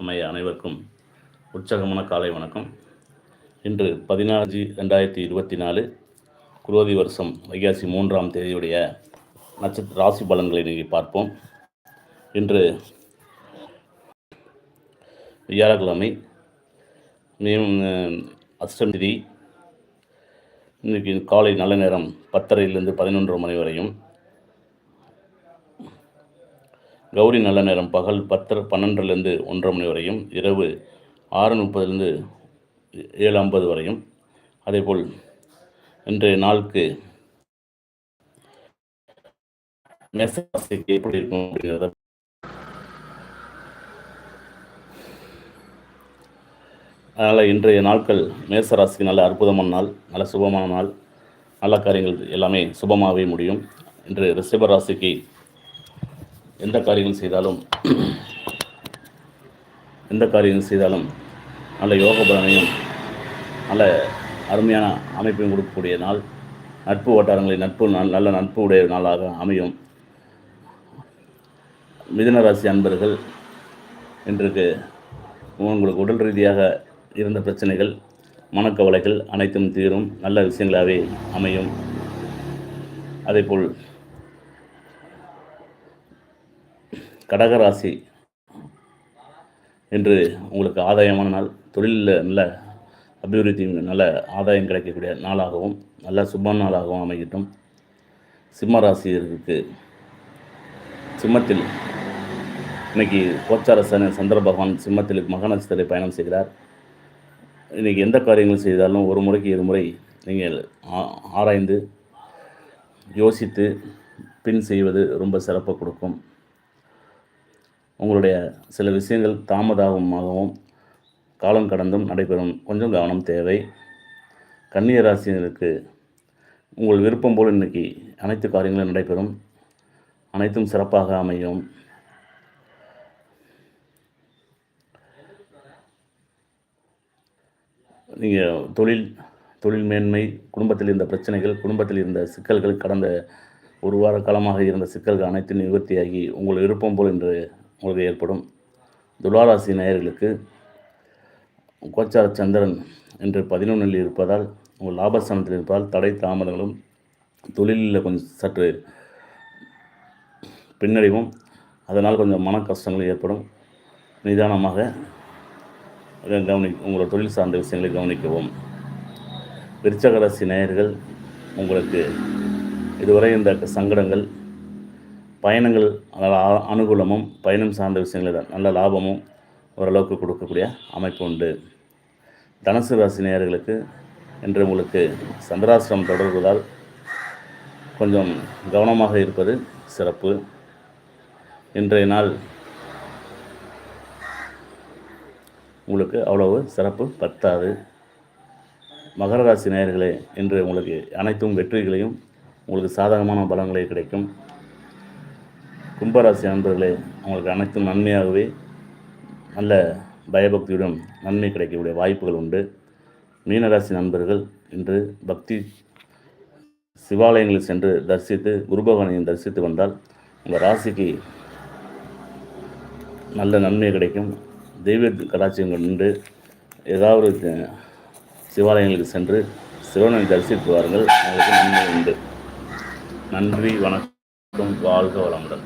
அமைய அனைவருக்கும் உற்சாகமான காலை வணக்கம். இன்று பதினாலு ரெண்டாயிரத்தி இருபத்தி நாலு குரோதி வருஷம் வைகாசி மூன்றாம் தேதியுடைய நட்சத்திர ராசி பலன்களை இன்னைக்கு பார்ப்போம். இன்று வியாழக்கிழமை மீண்டும் அஷ்டமி திதி இன்றைக்கி காலை நல்ல நேரம் பத்தரையிலிருந்து பதினொன்று மணி வரையும் கௌரி நல்ல நேரம் பகல் பத்தரை பன்னெண்டுலேருந்து ஒன்றரை மணி வரையும் இரவு ஆறு முப்பதுலேருந்து ஏழு ஐம்பது வரையும். அதேபோல் இன்றைய நாளுக்கு மேசராசிக்கு எப்படி இருக்கும் அப்படிங்கிறத அதனால் இன்றைய நாட்கள் மேசராசிக்கு நல்ல அற்புதமான நாள் நல்ல சுபமான நாள் நல்ல காரியங்கள் எல்லாமே சுபமாகவே முடியும். இன்று ரிஷப ராசிக்கு எந்த காரியங்கள் செய்தாலும் எந்த காரியங்கள் செய்தாலும் நல்ல யோக பலனையும் நல்ல அருமையான அமைப்பையும் கொடுக்கக்கூடிய நாள் நட்பு வட்டாரங்களில் நட்பு நாள் நல்ல நட்பு உடைய நாளாக அமையும். மிதனராசி அன்பர்கள் இன்றைக்கு உங்களுக்கு உடல் ரீதியாக இருந்த பிரச்சனைகள் மனக்கவலைகள் அனைத்தும் தீரும் நல்ல விஷயங்களாகவே அமையும். அதேபோல் கடகராசி என்று உங்களுக்கு ஆதாயமான நாள் தொழிலில் நல்ல அபிவிருத்தி நல்ல ஆதாயம் கிடைக்கக்கூடிய நாளாகவும் நல்ல சுப நாளாகவும் அமைக்கட்டும் சிம்ம ராசியருக்கு சிம்மத்தில் இன்னைக்கு கோச்சார சன சந்திர பகவான் சிம்மத்தில் மக பயணம் செய்கிறார். இன்றைக்கி எந்த காரியங்கள் செய்தாலும் ஒரு முறைக்கு இருமுறை நீங்கள் ஆ- ஆராய்ந்து யோசித்து பின் செய்வது ரொம்ப சிறப்பாக கொடுக்கும். உங்களுடைய சில விஷயங்கள் தாமதமாகவும் காலம் கடந்தும் நடைபெறும். கொஞ்சம் கவனம் தேவை. கன்னிய ராசினருக்கு உங்கள் விருப்பம் போல் இன்னைக்கு அனைத்து காரியங்களும் நடைபெறும். அனைத்தும் சிறப்பாக அமையும். நீங்கள் தொழில் தொழில் மேன்மை குடும்பத்தில் இருந்த பிரச்சனைகள் குடும்பத்தில் இருந்த சிக்கல்கள் கடந்த ஒரு வார காலமாக இருந்த சிக்கல்கள் அனைத்தும் நிவர்த்தியாகி உங்கள் விருப்பம் போல் என்று உங்களுக்கு ஏற்படும். துளாராசி நேயர்களுக்கு கோச்சார சந்திரன் என்று பதினொன்றில் இருப்பதால் உங்கள் லாபஸ்தானத்தில் இருப்பதால் தடை தாமதங்களும் தொழிலில் கொஞ்சம் சற்று பின்னடைவும் அதனால் கொஞ்சம் மன கஷ்டங்கள் ஏற்படும். நிதானமாக கவனி உங்களோட தொழில் சார்ந்த விஷயங்களை கவனிக்கவும். விருச்சகராசி நேயர்கள் உங்களுக்கு இதுவரை இந்த சங்கடங்கள் பயணங்கள் நல்ல அனுகூலமும் பயணம் சார்ந்த விஷயங்களில் நல்ல லாபமும் ஓரளவுக்கு கொடுக்கக்கூடிய அமைப்பு உண்டு. தனுசு ராசி நேயர்களுக்கு என்று உங்களுக்கு சந்திராசிரம் தொடர்வதால் கொஞ்சம் கவனமாக இருப்பது சிறப்பு. இன்றைய நாள் உங்களுக்கு அவ்வளவு சிறப்பு பத்தாது. மகர ராசி நேயர்களே இன்று உங்களுக்கு அனைத்தும் வெற்றிகளையும் உங்களுக்கு சாதகமான பலங்களே கிடைக்கும். கும்பராசி நண்பர்களே உங்களுக்கு அனைத்தும் நன்மையாகவே நல்ல பயபக்தியுடன் நன்மை கிடைக்கக்கூடிய வாய்ப்புகள் உண்டு. மீனராசி நண்பர்கள் இன்று பக்தி சிவாலயங்களில் சென்று தரிசித்து குருபகவனையும் தரிசித்து வந்தால் உங்கள் ராசிக்கு நல்ல நன்மை கிடைக்கும். தெய்வ கலாச்சாரங்கள் உண்டு ஏதாவது சிவாலயங்களுக்கு சென்று சிவனை தரிசித்து வாருங்கள். உங்களுக்கு நன்மை உண்டு. நன்றி வணக்கம் வாழ்க வளமுடன்.